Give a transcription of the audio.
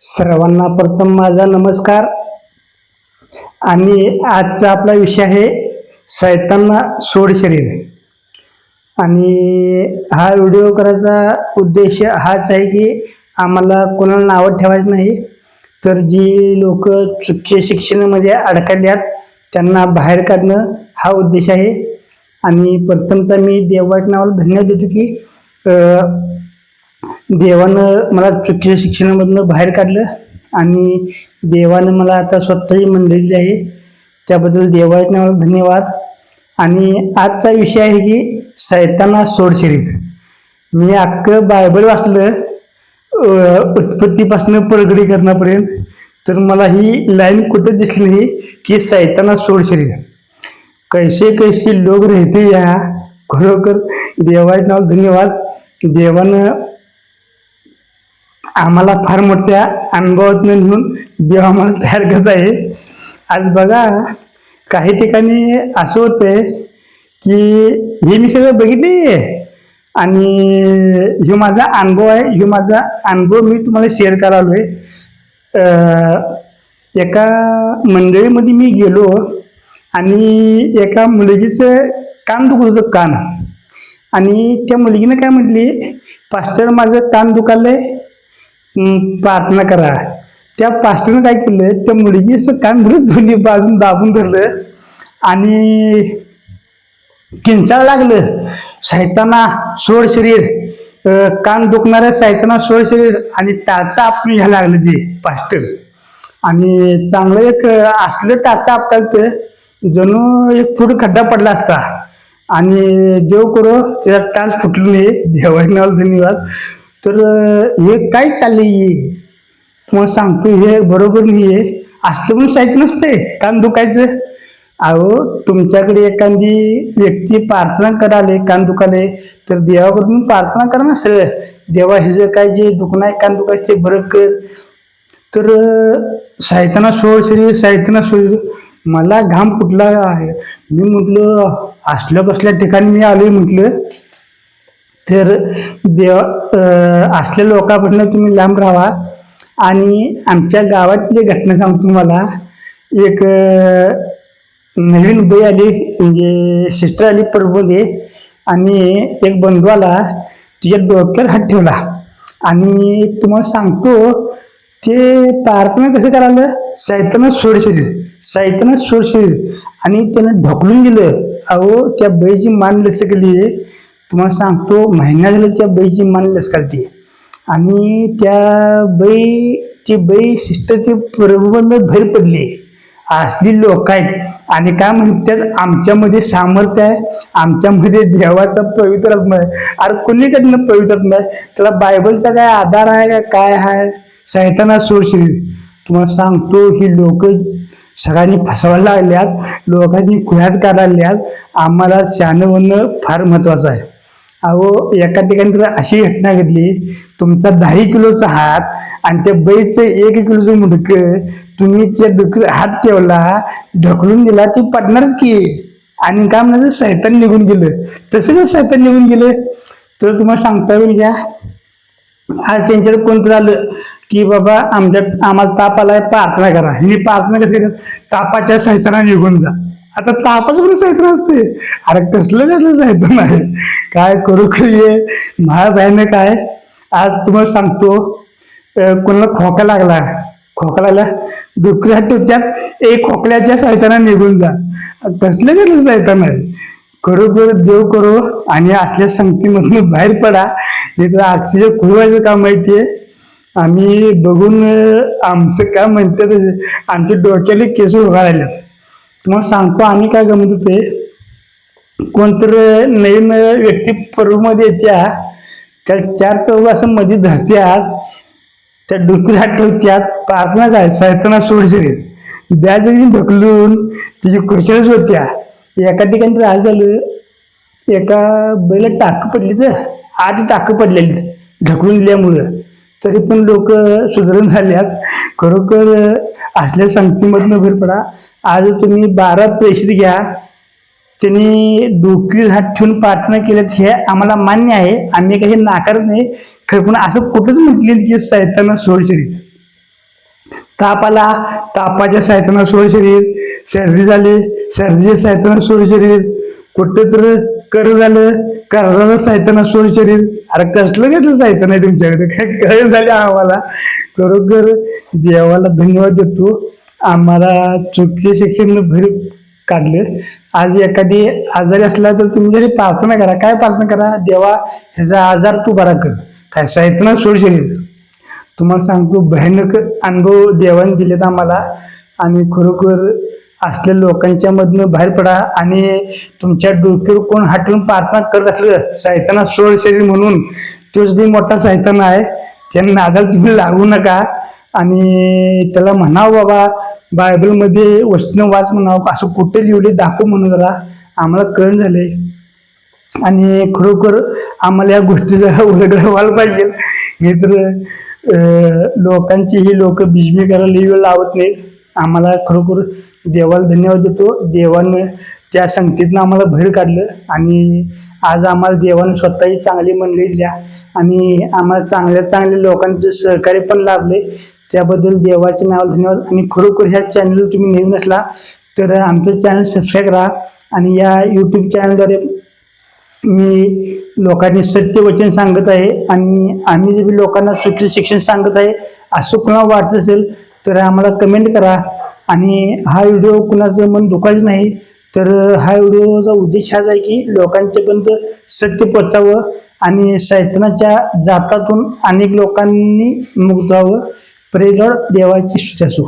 सर्वांना प्रथम माझा नमस्कार. आणि आजचा आपला विषय आहे सैतांना सोड शरीर. आणि हा व्हिडिओ करायचा उद्देश हाच आहे की आम्हाला कोणाला नावं ठेवायचं नाही तर जी लोक चुकीच्या शिक्षणामध्ये अडकल्यात त्यांना बाहेर काढणं हा उद्देश आहे. आणि प्रथमतः मी देवाच्या नावाला धन्यवाद देतो की देवानं मला चुकीच्या शिक्षणामधनं बाहेर काढलं आणि देवानं मला आता स्वतःही मंडळी आहे. त्याबद्दल देवाने नावाला धन्यवाद. आणि आजचा विषय आहे की सैताना सोड शरीर. मी अख्खं बायबल वाचलं अं, उत्पत्तीपासून परगडीकरणापर्यंत तर मला ही लाईन कुठं दिसली नाही की सैताना सोड शरीर. कैसे कैसे लोक राहते या? खरोखर देवाच्या नाव धन्यवाद. देवानं आम्हाला फार मोठ्या अनुभवातून घेऊन देव आम्हाला तयार करत आहे. आज बघा काही ठिकाणी असं होते की हे मी सगळं बघितली आणि हे माझा अनुभव आहे. हे माझा अनुभव मी तुम्हाला शेअर करालोय आहे एका मंडळीमध्ये मी गेलो आणि एका मुलगीचं कान दुखत होतं कान. आणि त्या मुलगीनं काय म्हटली पास्टर माझं कान दुखालंय आहे प्रार्थना करा. त्या पास्टरनं काय केलं त्या मुलगीचं कान धरत दोन्ही बाजून दाबून धरलं आणि किंचाळ लागलं. सैताना सोड शरीर. कान दुखणारं सैताना सोड शरीर आणि टाचा आपण घ्यायला लागलं ते पास्टर. आणि चांगलं एक असलं टाचा आपटाल जणू एक फूट खड्डा पडला असता. आणि देव करो त्याचा टाच फुटलं नाही. देवाने धन्यवाद. तर हे काय चाललंय तुम्हाला सांगतो हे बरोबर नाही आहे असलं पण साहित्य नसते कान दुखायचं. अहो तुमच्याकडे एखादी व्यक्ती प्रार्थना कराले कान दुखाले तर देवाकडून प्रार्थना करा ना सर देवा हे जर काय जे दुखणं आहे कान दुखायचं ते बरं कर. तर साहित्याना सोड शरीर साहित्याना सोड. मला घाम कुठला आहे. मी म्हटलं असल्या बसल्या ठिकाणी मी आलोय म्हटलं. तर देव असल्या लोकांपासून तुम्ही लांब राहा. आणि आमच्या गावातली घटना सांगतो तुम्हाला. एक नवीन बाई आली म्हणजे सिस्टर आली परबोदे आणि एक बंधू आला तिच्या डोक्यावर हात ठेवला. आणि तुम्हाला सांगतो ते प्रार्थना कसं करायला? साहित्यानं सोड शरीर साहित्यानं सोड शरीर. आणि त्यानं ढकलून दिलं. अहो त्या बैची मान लसकली तुम्हाला सांगतो महिना झाला त्या बाईची मान लसकालती आणि त्या बाई ती बाई सिस्टर ती प्रबंध भर पडली. असली लोक आहेत. आणि काय म्हणतात आमच्यामध्ये सामर्थ्य आहे. आमच्यामध्ये देवाचा पवित्र आहे. अरे कोणीकडनं पवित्र आहे? त्याला बायबलचा काय आधार आहे का काय आहे? सैताना सोडशील तुम्हाला सांगतो ही लोक सगळ्यांनी फसवायला लागल्यात. लोकांनी खुळ्यात काढायला आम्हाला शानवणं फार महत्वाचं आहे. अहो एका ठिकाणी तर अशी घटना घडली तुमचा दहा किलोचा हात आणि त्या बैचं एक किलोचं मुडकं तुम्ही त्या डुक हात ठेवला ढकलून दिला ती पडणारच की. आणि काय म्हणायचं सैतान निघून गेलं. तसं कसं सैतान निघून गेलं तर तुम्हाला सांगता येईल घ्या आज त्यांच्याकडे कोणतं आलं की बाबा आमच्या आम्हाला ताप आलाय प्रार्थना करा. हिने प्रार्थना कसं करतात तापाच्या सैताना निघून जा. आता तापाचं पण सैतान असते अरे कसलं कसलं सैतान आहे काय करू ये. महाबाईनं काय? आज तुम्हाला सांगतो कोणाला खोका लागला. खोका लागला? डुकऱ्या ठेवत्यात एक खोकल्याच्या सैताना निघून जा. कसलं कसलं सैतान आहे खरोखर देव करो आणि असल्या संगतीमधून बाहेर पडा. हे तर ऑक्सिजन खुलवायचं काम माहितीये आम्ही बघून आमचं काय म्हणतात आमच्या डोक्याला केस उभा राहिलं तुम्हाला सांगतो आम्ही काय गमत होते कोणतर नवीन व्यक्ती परमध्ये येत्या त्या चार चौघ असं मध्ये धरत्यात त्या डुकऱ्या ठेवत्यात प्रार्थना काय सैताना सोड शरीर बॅज ढकलून तिची खुशालच होत्या एका ठिकाणी तर झालं एका बैला टाक पडली तर आठ टाक पडलेली ढकलून दिल्यामुळं. तरी पण लोक सुधारण झाल्यात खरोखर असल्या संगतीमधनं भर पडा आज तुम्ही बारा प्रेषित घ्या. त्यांनी डोकी हात ठेवून प्रार्थना केल्यात. हे आम्हाला मान्य आहे. आम्ही काही नाकारत नाही. खरं पण असं कुठंच म्हटले की सैताना सोड शरीर. ताप आला तापाच्या साहित्यानं सोड शरीर. सर्दी झाली सर्दीच्या साहित्यानं सोड शरीर. कुठं तर कर झालं कर्जाचं साहित्यानं सोड शरीर. अरे कसलं कसलं साहित्य नाही तुमच्याकडे? काय कळ झालं आम्हाला? खरोखर देवाला धन्यवाद देतो. आम्हाला चुकीचे शिक्षण भर काढलं. आज एखादी आजारी असला तर तुम्ही जरी प्रार्थना करा काय प्रार्थना करा? देवा ह्याचा आजार तू बरा कर. काय साहित्यानं सोड शरीर. तुम्हाला सांगतो भयानक अनुभव देवाने दिलेत आम्हाला. आणि खरोखर असलेल्या लोकांच्या मधनं बाहेर पडा आणि तुमच्या डोक्यावर कोण हटवून प्रार्थना करत असलं साहित्याना सोड शरीर म्हणून. तोच जे मोठा साहित्याना आहे. त्यांना नादाला तुम्ही लागू नका. आणि त्याला म्हणावं बाबा बायबलमध्ये वैष्णववास वाच म्हणावं असं कुठे लिहिले दाखव म्हणून जरा. आम्हाला कळण झाले आणि खरोखर आम्हाला या गोष्टीचा उलगडा व्हायला पाहिजे. मी तर लोकांची ही लोक बिजमी करायला वेळ लावत नाहीत. आम्हाला खरोखर देवाला धन्यवाद देतो. देवानं त्या संगतीतनं आम्हाला बाहेर काढलं. आणि आज आम्हाला देवानं स्वतःही चांगली मंडळी दिल्या आणि आम्हाला चांगल्या चांगल्या लोकांचं सहकार्य पण लाभले. त्याबद्दल देवाचे नाव धन्यवाद. आणि खरोखर ह्या चॅनल तुम्ही नवीन असला तर आमचं चॅनल सबस्क्राईब करा. आणि या यूट्यूब चॅनलद्वारे मी लोकांनी सत्य वचन सांगत आहे. आणि आम्ही जे लोकांना चुकीचं शिक्षण सांगत आहे असं कुणा वाटत असेल तर आम्हाला कमेंट करा. आणि हा व्हिडिओ कुणाचं मन दुखायचं नाही तर हा व्हिडिओचा उद्देश हाच आहे की लोकांच्यापर्यंत सत्य पोचावं आणि सैतनाच्या जातातून अनेक लोकांनी मुक्त व्हावं. प्रेरळ देवाची स्तुती असो.